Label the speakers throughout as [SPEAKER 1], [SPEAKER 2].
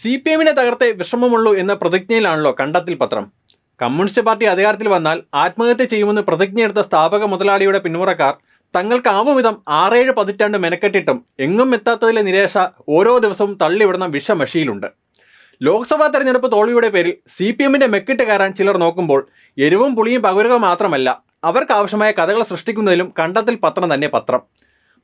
[SPEAKER 1] C P എമ്മിനെ തകർത്തേ വിഷമമുള്ളൂ എന്ന പ്രതിജ്ഞയിലാണല്ലോ കണ്ടത്തിൽ പത്രം. കമ്മ്യൂണിസ്റ്റ് പാർട്ടി അധികാരത്തിൽ വന്നാൽ ആത്മഹത്യ ചെയ്യുമെന്ന് പ്രതിജ്ഞയെടുത്ത സ്ഥാപക മുതലാളിയുടെ പിന്മുറക്കാർ തങ്ങൾക്കാവും വിധം ആറേഴ് പതിറ്റാണ്ട് മെനക്കെട്ടിട്ടും എങ്ങും എത്താത്തതിലെ നിരാശ ഓരോ ദിവസവും തള്ളിവിടുന്ന വിഷമഷിയിലുണ്ട് ലോക്സഭാ തെരഞ്ഞെടുപ്പ് തോൽവിയുടെ പേരിൽ സി പി എമ്മിന്റെ മെക്കിട്ട് കയറാൻ ചിലർ നോക്കുമ്പോൾ എരിവും പുളിയും പകരുക മാത്രമല്ല അവർക്ക് ആവശ്യമായ കഥകൾ സൃഷ്ടിക്കുന്നതിലും കണ്ടത്തിൽ പത്രം തന്നെ പത്രം.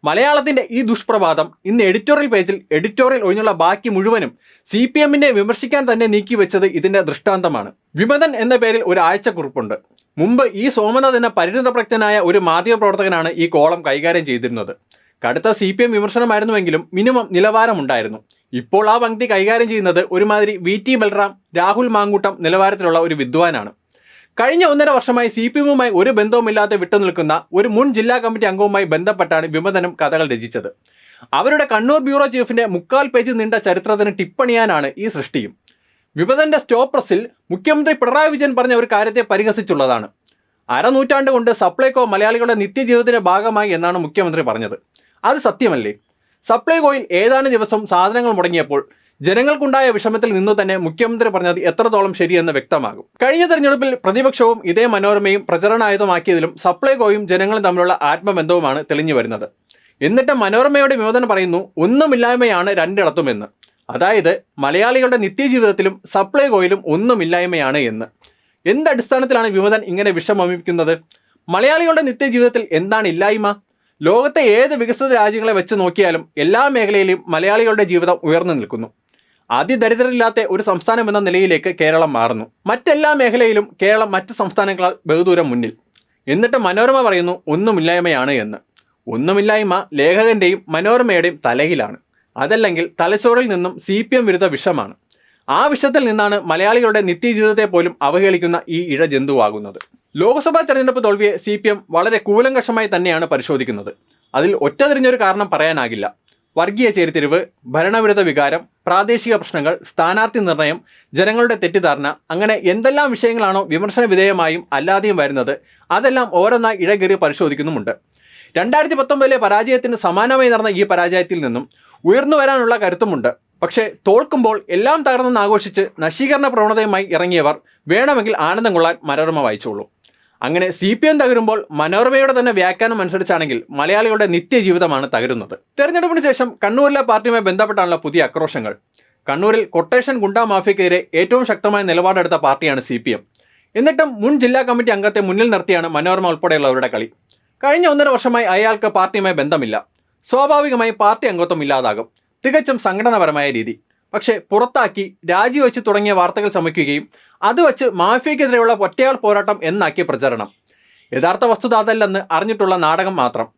[SPEAKER 1] മലയാളത്തിന്റെ ഈ ദുഷ്പ്രഭാതം ഇന്ന് എഡിറ്റോറിയൽ പേജിൽ എഡിറ്റോറിയൽ ഒഴിഞ്ഞുള്ള ബാക്കി മുഴുവനും സി പി എമ്മിനെ വിമർശിക്കാൻ തന്നെ നീക്കി വെച്ചത് ഇതിന്റെ ദൃഷ്ടാന്തമാണ്. വിമതൻ എന്ന പേരിൽ ഒരു ആഴ്ചക്കുറിപ്പുണ്ട്. മുമ്പ് ഈ സോമനാഥ് എന്ന പരിണിതപ്രജ്ഞനായ ഒരു മാധ്യമപ്രവർത്തകനാണ് ഈ കോളം കൈകാര്യം ചെയ്തിരുന്നത്. കടുത്ത സി പി എം വിമർശനമായിരുന്നുവെങ്കിലും മിനിമം നിലവാരമുണ്ടായിരുന്നു. ഇപ്പോൾ ആ പങ്ക്തി കൈകാര്യം ചെയ്യുന്നത് ഒരുമാതിരി വി ടി ബൽറാം രാഹുൽ മാങ്കൂട്ടം നിലവാരത്തിലുള്ള ഒരു വിദ്വാനാണ്. കഴിഞ്ഞ ഒന്നര വർഷമായി സി പി എമ്മുമായി ഒരു ബന്ധവുമില്ലാതെ വിട്ടുനിൽക്കുന്ന ഒരു മുൻ ജില്ലാ കമ്മിറ്റി അംഗവുമായി ബന്ധപ്പെട്ടാണ് വിമതനും കഥകൾ രചിച്ചത്. അവരുടെ കണ്ണൂർ ബ്യൂറോ ചീഫിന്റെ മുക്കാൽ പേജ് നീണ്ട ചരിത്രത്തിന് ടിപ്പണിയാനാണ് ഈ സൃഷ്ടിയും. വിമതന്റെ സ്റ്റോപ്രസിൽ മുഖ്യമന്ത്രി പിണറായി വിജയൻ പറഞ്ഞ ഒരു കാര്യത്തെ പരിഹസിച്ചുള്ളതാണ്. അരനൂറ്റാണ്ട് കൊണ്ട് സപ്ലൈകോ മലയാളികളുടെ നിത്യജീവിതത്തിന്റെ ഭാഗമായി എന്നാണ് മുഖ്യമന്ത്രി പറഞ്ഞത്. അത് സത്യമല്ലേ? സപ്ലൈകോയിൽ ഏതാനും ദിവസം സാധനങ്ങൾ മുടങ്ങിയപ്പോൾ ജനങ്ങൾക്കുണ്ടായ വിഷമത്തിൽ നിന്ന് തന്നെ മുഖ്യമന്ത്രി പറഞ്ഞത് എത്രത്തോളം ശരിയെന്ന് വ്യക്തമാകും. കഴിഞ്ഞ തെരഞ്ഞെടുപ്പിൽ പ്രതിപക്ഷവും ഇതേ മനോരമയും പ്രചരണായുധമാക്കിയതിലും സപ്ലൈകോയും ജനങ്ങളും തമ്മിലുള്ള ആത്മബന്ധവുമാണ് തെളിഞ്ഞു വരുന്നത്. എന്നിട്ട് മനോരമയുടെ വിമോചനം പറയുന്നു ഒന്നുമില്ലായ്മയാണ് രണ്ടിടത്തുമെന്ന്. അതായത് മലയാളികളുടെ നിത്യജീവിതത്തിലും സപ്ലൈകോയിലും ഒന്നുമില്ലായ്മയാണ് എന്ന്. എന്തടിസ്ഥാനത്തിലാണ് വിമതൻ ഇങ്ങനെ വിഷമമിക്കുന്നത്? മലയാളികളുടെ നിത്യജീവിതത്തിൽ എന്താണ് ഇല്ലായ്മ? ലോകത്തെ ഏത് വികസിത രാജ്യങ്ങളെ വെച്ച് നോക്കിയാലും എല്ലാ മേഖലയിലും മലയാളികളുടെ ജീവിതം ഉയർന്നു നിൽക്കുന്നു. അതിദരിദ്രരില്ലാത്ത ഒരു സംസ്ഥാനം എന്ന നിലയിലേക്ക് കേരളം മാറുന്നു. മറ്റെല്ലാ മേഖലയിലും കേരളം മറ്റ് സംസ്ഥാനങ്ങളാൽ ബഹുദൂരം മുന്നിൽ. എന്നിട്ട് മനോരമ പറയുന്നു ഒന്നുമില്ലായ്മയാണ് എന്ന്. ഒന്നുമില്ലായ്മ ലേഖകന്റെയും മനോരമയുടെയും തലയിലാണ്. അതല്ലെങ്കിൽ തലച്ചോറിൽ നിന്നും സി പി എം വിരുദ്ധ വിഷമാണ്. ആ വിഷത്തിൽ നിന്നാണ് മലയാളികളുടെ നിത്യജീവിതത്തെ പോലും അവഹേളിക്കുന്ന ഈ ഇഴ ജന്തുവാകുന്നത് ലോക്സഭാ തെരഞ്ഞെടുപ്പ് തോൽവിയെ സി പി എം വളരെ കൂലങ്കഷമായി തന്നെയാണ് പരിശോധിക്കുന്നത്. അതിൽ ഒറ്റ തിരിഞ്ഞൊരു കാരണം പറയാനാകില്ല. വർഗീയ ചേരിതിരിവ് ഭരണവിരുദ്ധ വികാരം പ്രാദേശിക പ്രശ്നങ്ങൾ സ്ഥാനാർത്ഥി നിർണയം ജനങ്ങളുടെ തെറ്റിദ്ധാരണ അങ്ങനെ എന്തെല്ലാം വിഷയങ്ങളാണോ വിമർശന വിധേയമായും അല്ലാതെയും വരുന്നത് അതെല്ലാം ഓരോന്നായി ഇഴകേറി പരിശോധിക്കുന്നുമുണ്ട്. രണ്ടായിരത്തി പത്തൊമ്പതിലെ പരാജയത്തിന് സമാനമായി നടന്ന ഈ പരാജയത്തിൽ നിന്നും ഉയർന്നു വരാനുള്ള കരുത്തുമുണ്ട്. പക്ഷേ തോൽക്കുമ്പോൾ എല്ലാം തകർന്നെന്ന് ആഘോഷിച്ച് നശീകരണ പ്രവണതയുമായി ഇറങ്ങിയവർ വേണമെങ്കിൽ ആനന്ദം കൊള്ളാൻ മനോരമ വായിച്ചോളൂ. അങ്ങനെ സി പി എം തകരുമ്പോൾ മനോരമയുടെ തന്നെ വ്യാഖ്യാനം അനുസരിച്ചാണെങ്കിൽ മലയാളികളുടെ നിത്യജീവിതമാണ് തകരുന്നത്. തെരഞ്ഞെടുപ്പിന് ശേഷം കണ്ണൂരിലെ പാർട്ടിയുമായി ബന്ധപ്പെട്ടാണുള്ള പുതിയ ആക്രോശങ്ങൾ. കണ്ണൂരിൽ കൊട്ടേഷൻ ഗുണ്ടാ മാഫിയക്കെതിരെ ഏറ്റവും ശക്തമായ നിലപാടെടുത്ത പാർട്ടിയാണ് സി പി എം എന്നിട്ടും മുൻ ജില്ലാ കമ്മിറ്റി അംഗത്തെ മുന്നിൽ നിർത്തിയാണ് മനോരമ ഉൾപ്പെടെയുള്ളവരുടെ കളി. കഴിഞ്ഞ ഒന്നര വർഷമായി അയാൾക്ക് പാർട്ടിയുമായി ബന്ധമില്ല. സ്വാഭാവികമായി പാർട്ടി അംഗത്വം ഇല്ലാതാകും. തികച്ചും സംഘടനാപരമായ രീതി. പക്ഷേ പുറത്താക്കി രാജിവെച്ച് തുടങ്ങിയ വാർത്തകൾ ചമയ്ക്കുകയും അത് വച്ച് മാഫിയക്കെതിരെയുള്ള ഒറ്റയാൾ പോരാട്ടം എന്നാക്കിയ പ്രചരണം. യഥാർത്ഥ വസ്തുത അതല്ലെന്ന് അറിഞ്ഞിട്ടുള്ള നാടകം മാത്രം.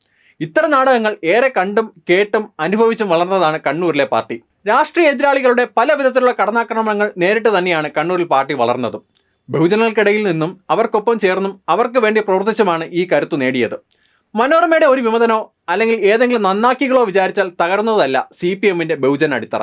[SPEAKER 1] ഇത്തരം നാടകങ്ങൾ ഏറെ കണ്ടും കേട്ടും അനുഭവിച്ചും വളർന്നതാണ് കണ്ണൂരിലെ പാർട്ടി. രാഷ്ട്രീയ എതിരാളികളുടെ പല വിധത്തിലുള്ള കടന്നാക്രമണങ്ങൾ നേരിട്ട് തന്നെയാണ് കണ്ണൂരിൽ പാർട്ടി വളർന്നതും. ബഹുജനങ്ങൾക്കിടയിൽ നിന്നും അവർക്കൊപ്പം ചേർന്നും അവർക്ക് വേണ്ടി പ്രവർത്തിച്ചുമാണ് ഈ കരുത്തു നേടിയത്. മനോരമയുടെ ഒരു വിമതനോ അല്ലെങ്കിൽ ഏതെങ്കിലും നന്നാക്കികളോ വിചാരിച്ചാൽ തകർന്നതല്ല സി പി എമ്മിന്റെ ബഹുജന അടിത്തറ.